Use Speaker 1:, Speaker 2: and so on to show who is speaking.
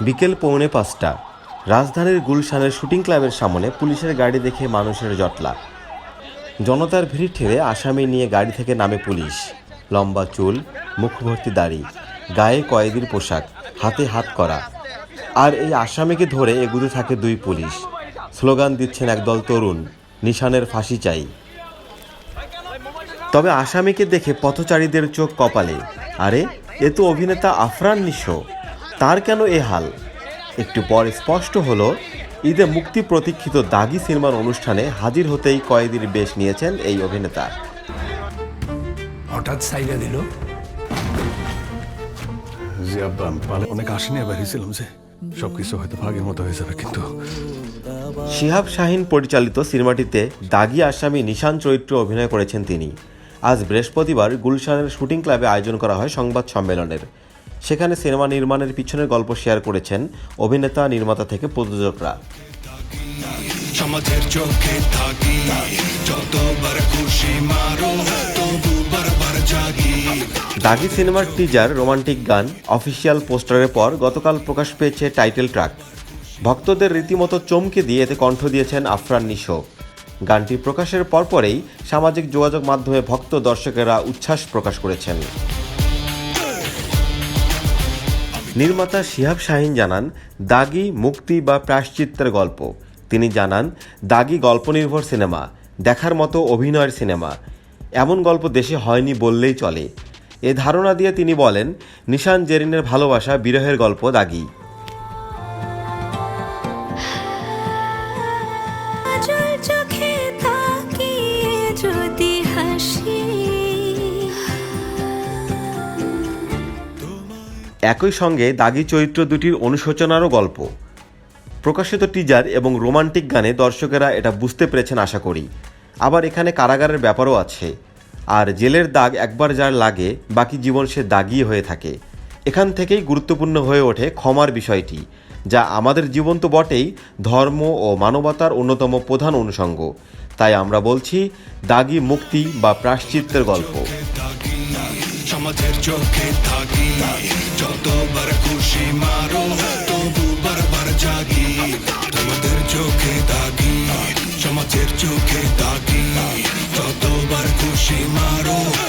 Speaker 1: বিকেল পৌনে পাঁচটা। রাজধানীর গুলশানের শুটিং ক্লাবের সামনে পুলিশের গাড়ি দেখে মানুষের জটলা। জনতার ভিড় ঠেলে আসামি নিয়ে গাড়ি থেকে নামে পুলিশ। লম্বা চুল, মুখভর্তি দাড়ি, গায়ে কয়েদির পোশাক, হাতে হাত করা। আর এই আসামিকে ধরে এগুতে থাকে দুই পুলিশ। স্লোগান দিচ্ছেন একদল তরুণ, নিশানের ফাঁসি চাই। তবে আসামিকে দেখে পথচারীদের চোখ কপালে। আরে, এ তো অভিনেতা আফরান নিশো। তার কেন এ হাল? একটু পর স্পষ্ট হলো ঈদে মুক্তি প্রতীক্ষিত দাগি সিনেমার অনুষ্ঠানে হাজির হতেই কয়েদির বেশ নিয়েছেন এই অভিনেতা।
Speaker 2: হঠাৎ সাইডা দিল।
Speaker 3: জি আব্বা আমি পালে অনেক আশা নিয়ে বেরিয়েছিলাম যে। সবকিছু হয়তো ভাগের মতো হয়ে যাবে কিন্তু।
Speaker 1: শিহাব শাহিন পরিচালিত সিনেমাটিতে দাগি আসামি নিশান চরিত্রে অভিনয় করেছেন তিনি। আজ বৃহস্পতিবার গুলশানের শুটিং ক্লাবে আয়োজন করা হয় সংবাদ সম্মেলনের। সেখানে সিনেমা নির্মাণের পিছনের গল্প শেয়ার করেছেন অভিনেতা নির্মাতা থেকে প্রযোজকরা।
Speaker 4: সমাজের চোখে থাকি যতবার খুশি মারো তবু বারবার জাগি।
Speaker 1: দাগি সিনেমার টিজার রোমান্টিক গান অফিসিয়াল পোস্টারের পর গতকাল প্রকাশ পেয়েছে টাইটেল ট্র্যাক ভক্তদের রীতিমতো চমকে দিয়ে এতে কণ্ঠ দিয়েছেন আফরান নিশো। গানটি প্রকাশের পরপরেই সামাজিক যোগাযোগ মাধ্যমে ভক্ত দর্শকেরা উচ্ছ্বাস প্রকাশ করেছেন। নির্মাতা শিহাব শাহিন জানান, দাগি, মুক্তি বা প্রায়শ্চিত্তের গল্প। তিনি জানান, দাগি গল্পনির্ভর সিনেমা, দেখার মতো অভিনয়ের সিনেমা। এমন গল্প দেশে হয়নি বললেই চলে। এ ধারণা দিয়ে তিনি বলেন, নিশান জেরিনের ভালোবাসা বিরহের গল্প দাগি। একই সঙ্গে দাগি চরিত্র দুটির অনুশোচনারও গল্প। প্রকাশিত টিজার এবং রোমান্টিক গানে দর্শকেরা এটা বুঝতে পেরেছেন আশা করি। আবার এখানে কারাগারের ব্যাপারও আছে। আর জেলের দাগ একবার যার লাগে, বাকি জীবন সে দাগই হয়ে থাকে। এখান থেকেই গুরুত্বপূর্ণ হয়ে ওঠে ক্ষমার বিষয়টি, যা আমাদের জীবন তো বটেই, ধর্ম ও মানবতার অন্যতম প্রধান অনুষঙ্গ। তাই আমরা বলছি, দাগি মুক্তি বা প্রাশ্চিত্যের গল্প।
Speaker 4: সমাজের চোখে থাকি। যতবার খুশি মারো তবু বারবার জাগি। তোমাদের চোখে দাগি সমাজের চোখে দাগি যতবার খুশি মারো